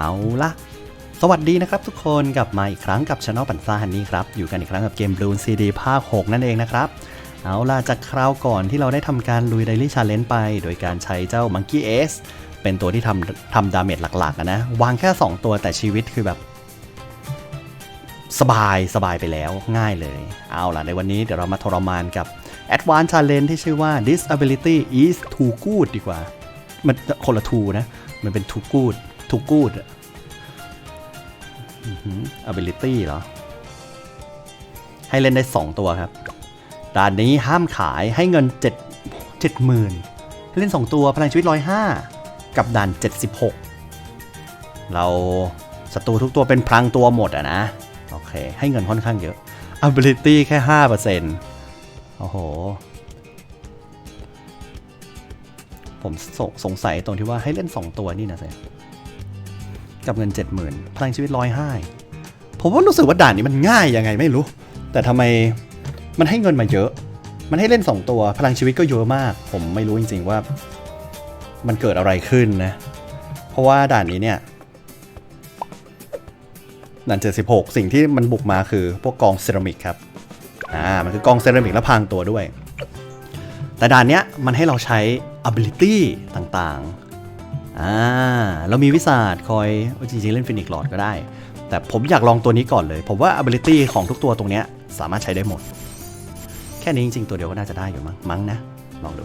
เอาละสวัสดีนะครับทุกคนกลับมาอีกครั้งกับช anel ปันซ่าฮันนี่ครับ อยู่กันอีกครั้งกับเกม Blue CD ภาค 6 นั่นเองนะครับ เอาล่ะจากคราวก่อนที่เราได้ทำการลุย Daily Challenge ไป โดยการใช้เจ้า Monkey S เป็นตัวที่ทำทำดาเมจหลักๆนะ วางแค่ 2 ตัวแต่ชีวิตคือแบบ สบายสบายไปแล้วง่ายเลย เอาล่ะในวันนี้เดี๋ยวเรามาทรมานกับ Advanced Challenge ที่ชื่อว่า Disability is too good ดีกว่า มันคนละ too นะ มันเป็น too good too good อะอือหือ ability เหรอ ให้เล่นได้ 2 ตัวครับด่านนี้ห้ามขายให้เงิน 7 70,000ให้เล่น 2 ตัวพลังชีวิต 105 กับด่าน 76 เราศัตรูทุกตัวเป็นพลังตัวหมดอะนะ โอเค ให้เงินค่อนข้างเยอะ ability แค่ 5%โอ้โห ผมสงสงสัยตรงที่ว่าให้เล่น 2 ตัวนี่นะสิ กับเงิน 70,000 พลังชีวิต105ผมว่ารู้สึกว่าด่านนี้มันง่ายยังไงไม่รู้ แต่ทำไมมันให้เงินมาเยอะ มันให้เล่น 2 ตัว พลังชีวิตก็เยอะมาก ผมไม่รู้จริง ๆว่า มันเกิดอะไรขึ้นนะ เพราะว่าด่านนี้เนี่ยด่าน 76 สิ่งที่มันบุกมาคือพวกกองเซรามิกครับ อ่า มันคือกองเซรามิกแล้วพรางตัวด้วย แต่ด่านเนี้ยมันให้เราใช้ ability ต่างๆ อ่าเรามีวิสาดคอยจริงๆเล่นฟินิกหลอดก็ได้ แต่ผมอยากลองตัวนี้ก่อนเลย ผมว่า ability ของทุกตัวตรงเนี้ยสามารถใช้ได้หมด แค่นี้จริง ๆ ตัวเดียวก็น่าจะได้อยู่มั้งมั้งนะ ลองดู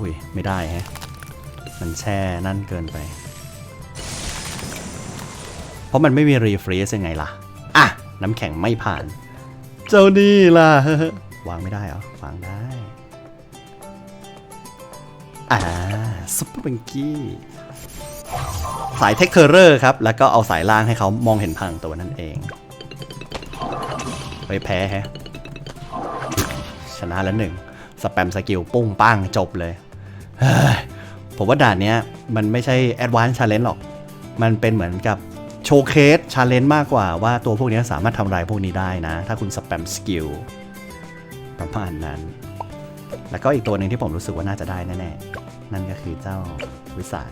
อุ้ยไม่ได้ฮะมันแช่นั่นเกินไป เพราะมันไม่มีรีฟรีซยังไงล่ะ อะ น้ำแข็งไม่ผ่าน เจ้านี่ล่ะ วางไม่ได้เหรอ วางได้ อ่าซุปเปอร์บังกี้สายเทคเคอร์เรอร์ครับ แล้วก็เอาสายล่างให้เขามองเห็นพังตัวนั่นเองไปแพ้แฮะ ชนะแล้วหนึ่ง สแปมสกิลปุ้งป้างจบเลย ผมว่าด่านเนี้ย มันไม่ใช่ Advanced Challenge หรอก มันเป็นเหมือนกับโชว์เคสชาเลนจ์มากกว่าว่าตัวพวกนี้สามารถทำลายพวกนี้ได้นะ ถ้าคุณสแปมสกิล ประมาณนั้น แล้วก็อีกตัวหนึ่งที่ผมรู้สึกว่าน่าจะได้แน่ๆ นั่นก็คือเจ้าวิสาด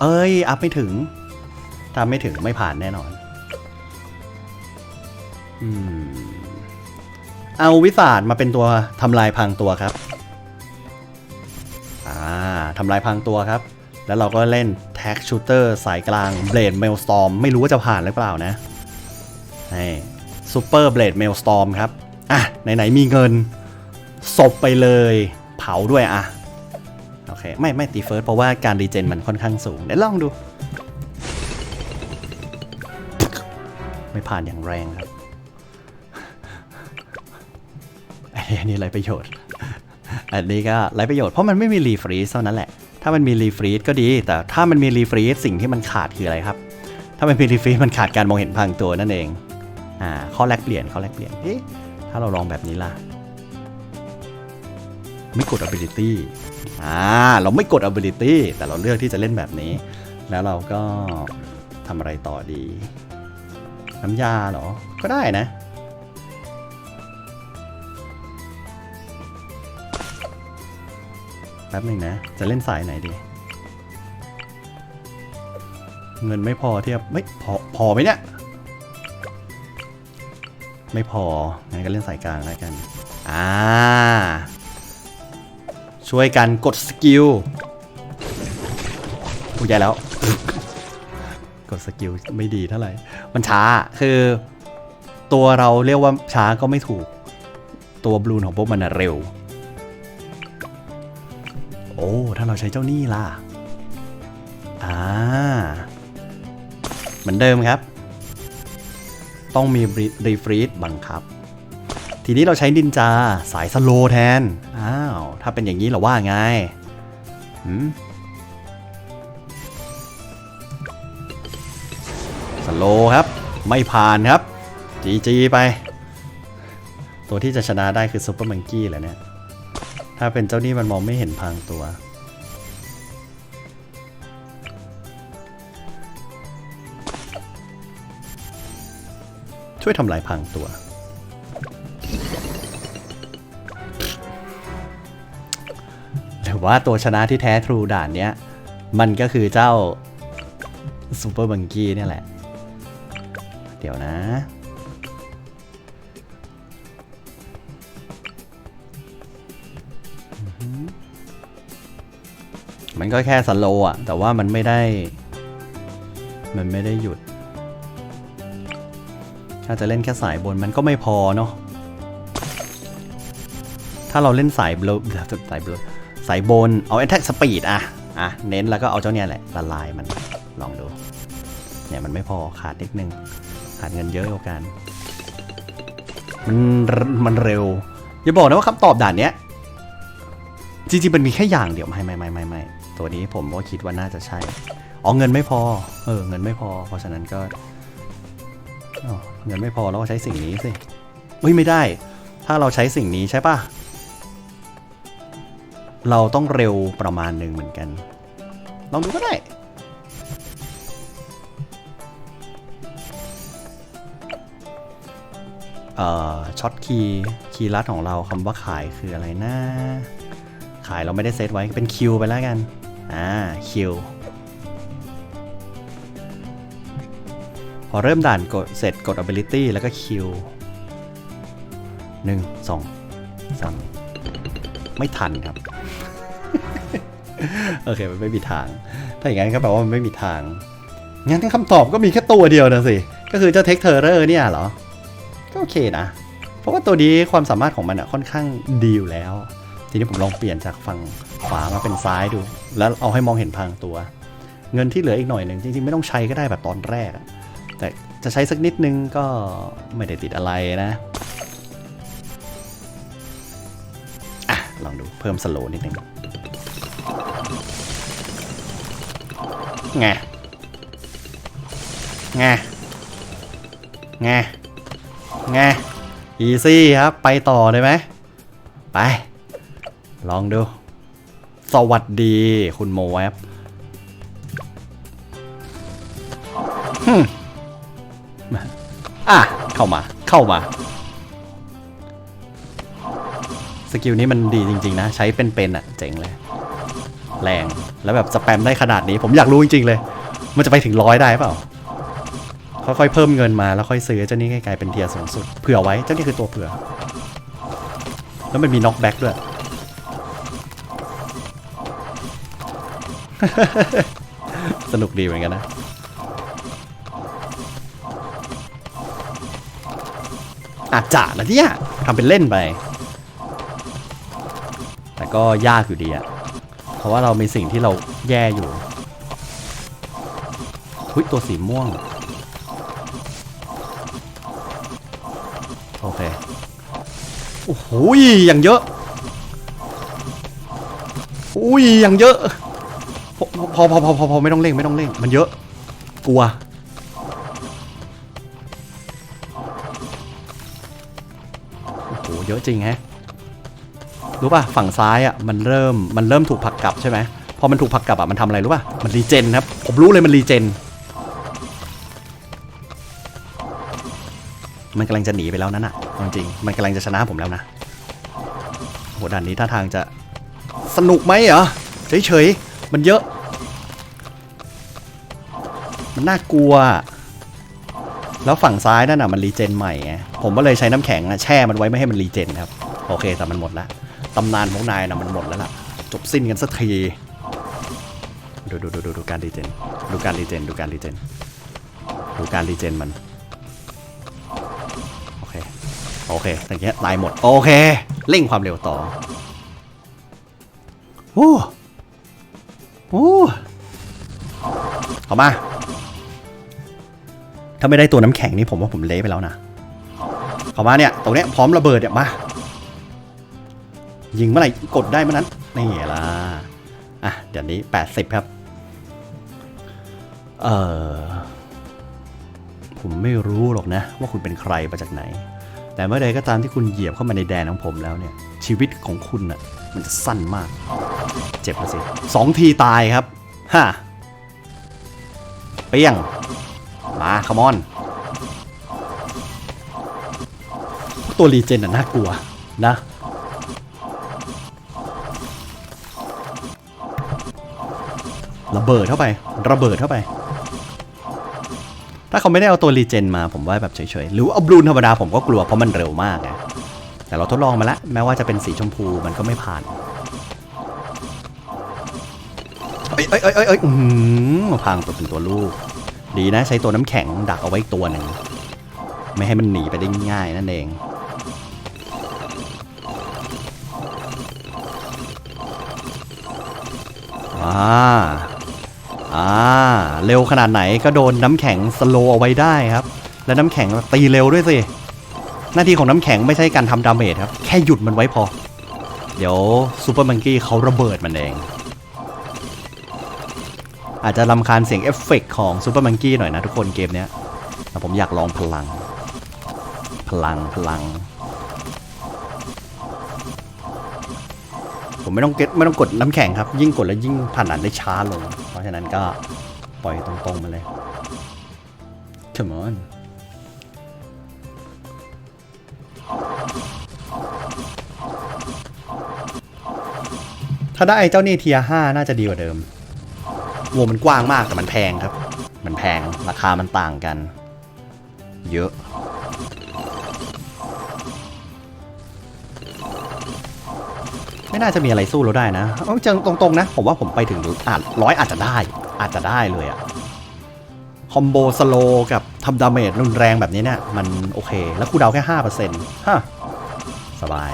เอ้ย อัพไม่ถึงถ้าไม่ถึงไม่ผ่านแน่นอน อืม เอาวิสาดมาเป็นตัวทำลายพังตัวครับ อ่าทำลายพังตัวครับ แล้วเราก็เล่นแท็กชูเตอร์สายกลางเบลดเมลสตอมไม่รู้ว่าจะผ่านหรือเปล่านะ นี่ซูเปอร์เบลดเมลสตอมครับ อะ ไหน ๆ มีเงินศพไปเลย เผาด้วยอะ โอเค ไม่ ไม่ตีเฟิร์ส เพราะว่าการรีเจนมันค่อนข้างสูง เดี๋ยวลองดู ไม่ผ่านอย่างแรงครับอันนี้ไรประโยชน์ อันนี้ก็ไรประโยชน์เพราะมันไม่มีรีฟรีซเท่านั้นแหละ ถ้ามันมีรีฟรีซก็ดี แต่ถ้ามันมีรีฟรีซสิ่งที่มันขาดคืออะไรครับ ถ้ามันมีรีฟรีซมันขาดการมองเห็นพังตัวนั่นเอง อ่าข้อแลกเปลี่ยนข้อแลกเปลี่ยนเอ๊ะถ้าเราลองแบบนี้ล่ะ ไม่กด ability อ่าเราไม่กด ability แต่เราเลือกที่จะเล่นแบบนี้ แล้วเราก็ทำอะไรต่อดี น้ำยาเหรอ ก็ได้นะแป๊บหนึ่งนะ จะเล่นสายไหนดี เงินไม่พอเทียบไม่พอพอไหมเนี่ย ไม่พอ งั้นก็เล่นสายกลางแล้วกัน อ่า ช่วยกันกดสกิลผู้ใหญ่แล้ว กดสกิลไม่ดีเท่าไหร่ มันช้า คือ ตัวเราเรียกว่าช้าก็ไม่ถูก ตัวบลูนของพวกมันเร็ว โอ้ ถ้าเราใช้เจ้านี่ล่ะ อ่า เหมือนเดิมครับ ต้องมีรีฟรีดบังคับ ทีนี้เราใช้นินจาสายสโลแทน อ้าว ถ้าเป็นอย่างนี้เราว่าไงหืมสโลครับ ไม่ผ่านครับ จีจีไป ตัวที่จะชนะได้คือซูเปอร์มังกี้แหละเนี่ย ถ้าเป็นเจ้านี่มันมองไม่เห็นพังตัว ช่วยทำลายพังตัว หรือว่าตัวชนะที่แท้ทรูด่านเนี้ย มันก็คือเจ้าซูเปอร์บังกี้เนี่ยแหละ เดี๋ยวนะมันก็แค่สโลอะ แต่ว่ามันไม่ได้ มันไม่ได้หยุด ถ้าจะเล่นแค่สายบนมันก็ไม่พอเนาะถ้าเราเล่นสายเบลสายเบลสายบนเอา attack speed อะอะเน้นแล้วก็เอาเจ้าเนี่ยแหละละลายมันลองดูเนี่ยมันไม่พอขาดนิดนึงขาดเงินเยอะกว่ากันมันมันเร็ว อย่าบอกนะว่าคำตอบด่านเนี้ยจริงๆมันมีแค่อย่างเดียวไม่ไม่ไม่ไม่ไม่ตัวนี้ผมก็คิดว่าน่าจะใช่อ๋อเงินไม่พอเออเงินไม่พอ เพราะฉะนั้นก็ เงินไม่พอเราก็ใช้สิ่งนี้สิเฮ้ยไม่ได้ ถ้าเราใช้สิ่งนี้ใช่ปะเราต้องเร็วประมาณหนึ่งเหมือนกัน ลองดูก็ได้ เอ่อช็อตคีย์คีย์ลัดของเราคำว่าขายคืออะไรนะ ขายเราไม่ได้เซตไว้เป็นคิวไปแล้วกัน อ่าคิว พอเริ่มด่านกดเสร็จกด ability แล้วก็คิวหนึ่งสองสามไม่ทันครับ โอเคมันไม่มีทาง ถ้าอย่างนั้นก็แปลว่ามันไม่มีทาง งั้นคำตอบก็มีแค่ตัวเดียวนะสิ ก็คือเจ้าเทคเทอร์เรอร์เนี่ยเหรอ ก็โอเคนะ เพราะว่าตัวนี้ความสามารถของมันอะค่อนข้างดีอยู่แล้ว ทีนี้ผมลองเปลี่ยนจากฝั่งขวามาเป็นซ้ายดู แล้วเอาให้มองเห็นพรางตัว เงินที่เหลืออีกหน่อยหนึ่งจริงๆไม่ต้องใช้ก็ได้แบบตอนแรกอะ แต่จะใช้สักนิดนึงก็ไม่ได้ติดอะไรนะอะลองดูเพิ่มสโลนิดนึงไงไงไงไงอีซี่ครับ ไปต่อเลยไหมไป ลองดู สวัสดีคุณโมแวบ เข้ามา เข้ามา สกิลนี้มันดีจริงๆนะ ใช้เป็นๆอะ เจ๋งเลย แรง แล้วแบบสแปมได้ขนาดนี้ ผมอยากรู้จริงๆเลย มันจะไปถึงร้อยได้เปล่า ค่อยๆเพิ่มเงินมาแล้วค่อยซื้อเจ้านี้ให้กลายเป็นเทียร์สูงสุด เผื่อไว้ เจ้านี่คือตัวเผื่อ แล้วมันมีน็อกแบ็กด้วยสนุกดีเหมือนกันนะ อาจจะนะเนี่ยทำเป็นเล่นไป แต่ก็ยากอยู่ดีอะเพราะว่าเรามีสิ่งที่เราแย่อยู่ทุยตัวสีม่วง โอเค โอ้โหอย่างเยอะอุ้ยอย่างเยอะพอพอพอพอพอพอไม่ต้องเร่งไม่ต้องเร่ง มันเยอะ กลัว เยอะจริงฮะรู้ป่ะฝั่งซ้ายอะมันเริ่มมันเริ่มถูกผลักกลับใช่ไหมพอมันถูกผลักกลับอะมันทำอะไรรู้ป่ะมันรีเจนครับผมรู้เลยมันรีเจน มันกำลังจะหนีไปแล้วนั่นอะจริงมันกำลังจะชนะผมแล้วนะโหด่านนี้ท่าทางจะสนุกไหมเหรอเฉยๆมันเยอะ มันน่ากลัว แล้วฝั่งซ้ายนั่นน่ะมันรีเจนใหม่ไงผมก็เลยใช้น้ำแข็งอะแช่มันไว้ไม่ให้มันรีเจนครับ โอเคแต่มันหมดละตำนานของนายน่ะมันหมดแล้วล่ะ จบสิ้นกันสักทีดูดูดูดูดูการรีเจนดูการรีเจนดูการรีเจนดูการรีเจนมันโอเคโอเคอย่างเงี้ยตายหมดโอเคเร่งความเร็วต่อโอ้โอ้เอามา ถ้าไม่ได้ตัวน้ำแข็งนี่ผมว่าผมเละไปแล้วนะเข้ามาเนี่ยตรงเนี้ยพร้อมระเบิดเนี่ยมา ยิงเมื่อไหร่กดได้เมื่อนั้นนี่ล่ะอะเดี๋ยวนี้ 80 ครับ เออผมไม่รู้หรอกนะ ว่าคุณเป็นใครมาจากไหน แต่เมื่อใดก็ตามที่คุณเหยียบเข้ามาในแดนของผมแล้วเนี่ย ชีวิตของคุณน่ะมันจะสั้นมาก เจ็บมาสิสองทีตายครับฮ่าเปี้ยง มาคมอน ตัวรีเจนน่ะน่ากลัวนะระเบิดเข้าไประเบิดเข้าไป ถ้าเขาไม่ได้เอาตัวรีเจนมาผมว่าแบบเฉยๆ หรือเอาบลูนธรรมดาผมก็กลัวเพราะมันเร็วมากไงแต่เราทดลองมาแล้วแม้ว่าจะเป็นสีชมพูมันก็ไม่ผ่านเอ้ยเอ้ยเอ้ยเอ้ยเอ้ยอื้อหือพังตัวเป็นตัวลูก ดีนะใช้ตัวน้ำแข็งดักเอาไว้ตัวหนึ่งไม่ให้มันหนีไปได้ง่ายนั่นเอง อ่า อ่า เร็วขนาดไหนก็โดนน้ำแข็งสโลว์เอาไว้ได้ครับ และน้ำแข็งตีเร็วด้วยสิ หน้าที่ของน้ำแข็งไม่ใช่การทำดาเมจครับ แค่หยุดมันไว้พอ เดี๋ยวซูเปอร์มังกี้เขาระเบิดมันเอง อาจจะลำคาญเสียงเอฟเฟกต์ของซูเปอร์มังกี้หน่อยนะทุกคนเกมเนี้ยแต่ผมอยากลองพลัง พลังพลัง ผมไม่ต้องเก็ตไม่ต้องกดน้ำแข็งครับ ยิ่งกดแล้วยิ่งผ่านอันได้ช้าลง เพราะฉะนั้นก็ปล่อยตรงๆมาเลย Come on ถ้าได้เจ้านี่เทียห้าน่าจะดีกว่าเดิม วงมันกว้างมากแต่มันแพงครับ มันแพงราคามันต่างกัน เยอะ ไม่น่าจะมีอะไรสู้เราได้นะเอาจริงตรงๆนะ ผมว่าผมไปถึงอาจร้อยอาจจะได้ อาจจะได้เลยอะคอมโบสโลกับทำดาเมจรุนแรงแบบนี้เนี่ยมันโอเค แล้วคูดาวแค่ห้าเปอร์เซ็นต์ฮะสบาย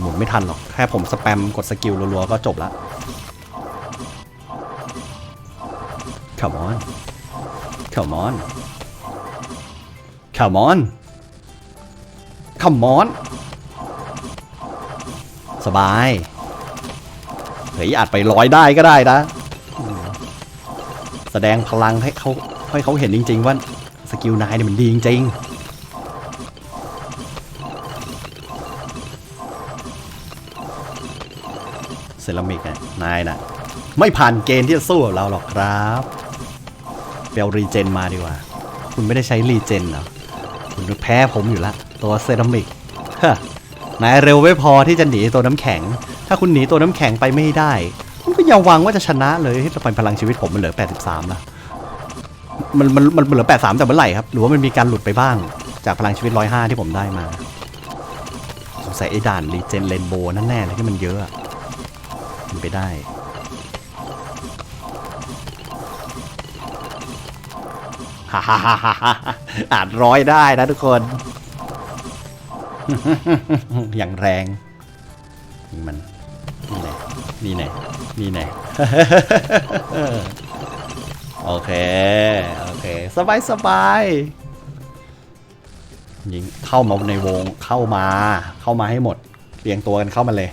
หมุนไม่ทันหรอก แค่ผมสแปมกดสกิลรัวๆก็จบละ Come on Come on Come on Come on สบาย เฮ้ยอาจไปร้อยได้ก็ได้นะ แสดงพลังให้เขาให้เขาเห็นจริง ๆ ว่า สกิลนายเนี่ยมันดีจริง ๆเซรามิกเนี่ยนายน่ะ ไม่ผ่านเกณฑ์ที่จะสู้กับเราหรอกครับ เปลรีเจนมาดีกว่า คุณไม่ได้ใช้รีเจนเหรอ คุณแพ้ผมอยู่ละ ตัวเซรามิกฮะนายเร็วไม่พอที่จะหนีตัวน้ำแข็ง ถ้าคุณหนีตัวน้ำแข็งไปไม่ได้ คุณก็อย่าหวังว่าจะชนะเลยทำไมพลังชีวิตผมมันเหลือ 83ละมันมันมันเหลือ 83แต่เมื่อไหร่ครับ หรือว่ามันมีการหลุดไปบ้าง จากพลังชีวิต 105 ที่ผมได้มาสงสัยไอ้ด่านรีเจนเรนโบว์นั่นแน่เลยที่มันเยอะอะมันไปได้ ฮ่าฮ่าฮ่าฮ่าอาจร้อยได้นะทุกคน อย่างแรงนี่มัน นี่ไหนนี่ไหนนี่ไหนโอเค โอเค สบายสบายยิงเข้ามาในวงเข้ามา เข้ามาให้หมด เรียงตัวกันเข้ามาเลย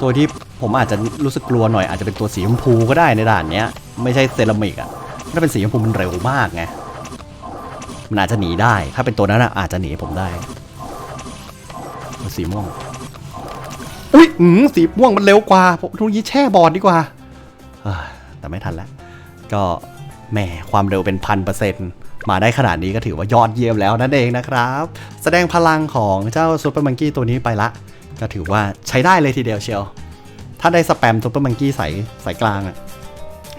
ตัวที่ผมอาจจะรู้สึกกลัวหน่อยอาจจะเป็นตัวสีชมพูก็ได้ในด่านเนี้ย ไม่ใช่เซรามิกอะถ้าเป็นสีชมพูมันเร็วมากไงมันอาจจะหนีได้ ถ้าเป็นตัวนั้นอะอาจจะหนีผมได้สีม่วงอุ้ยอืมสีม่วงมันเร็วกว่าผมทุกยี้แช่บอดดีกว่าแต่ไม่ทันแล้ว ก็แหมความเร็วเป็นพันเปอร์เซ็นต์มาได้ขนาดนี้ก็ถือว่ายอดเยี่ยมแล้วนั่นเองนะครับ แสดงพลังของเจ้าซูเปอร์มังกี้ตัวนี้ไปละ ก็ถือว่าใช้ได้เลยทีเดียวเชียว ถ้าได้สแปมซูเปอร์มังกี้ใส่ใส่กลางอะ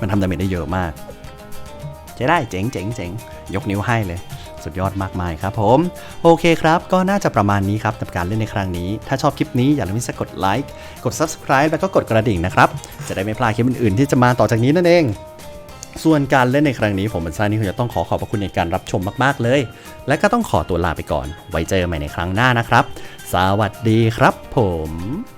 มันทำดาเมจได้เยอะมากใช้ได้เจ๋งเจ๋งเจ๋งยกนิ้วให้เลย สุดยอดมากมายครับผม โอเคครับ ก็น่าจะประมาณนี้ครับกับการเล่นในครั้งนี้ ถ้าชอบคลิปนี้อย่าลืมที่จะกดไลค์กด Subscribe แล้วก็กดกระดิ่งนะครับ จะได้ไม่พลาดคลิปอื่นๆ ที่จะมาต่อจากนี้นั่นเองส่วนการเล่นในครั้งนี้ผมเป็นซานี่คงจะต้องขอขอบพระคุณในการรับชมมากๆเลย และก็ต้องขอตัวลาไปก่อน ไว้เจอใหม่ในครั้งหน้านะครับ สวัสดีครับผม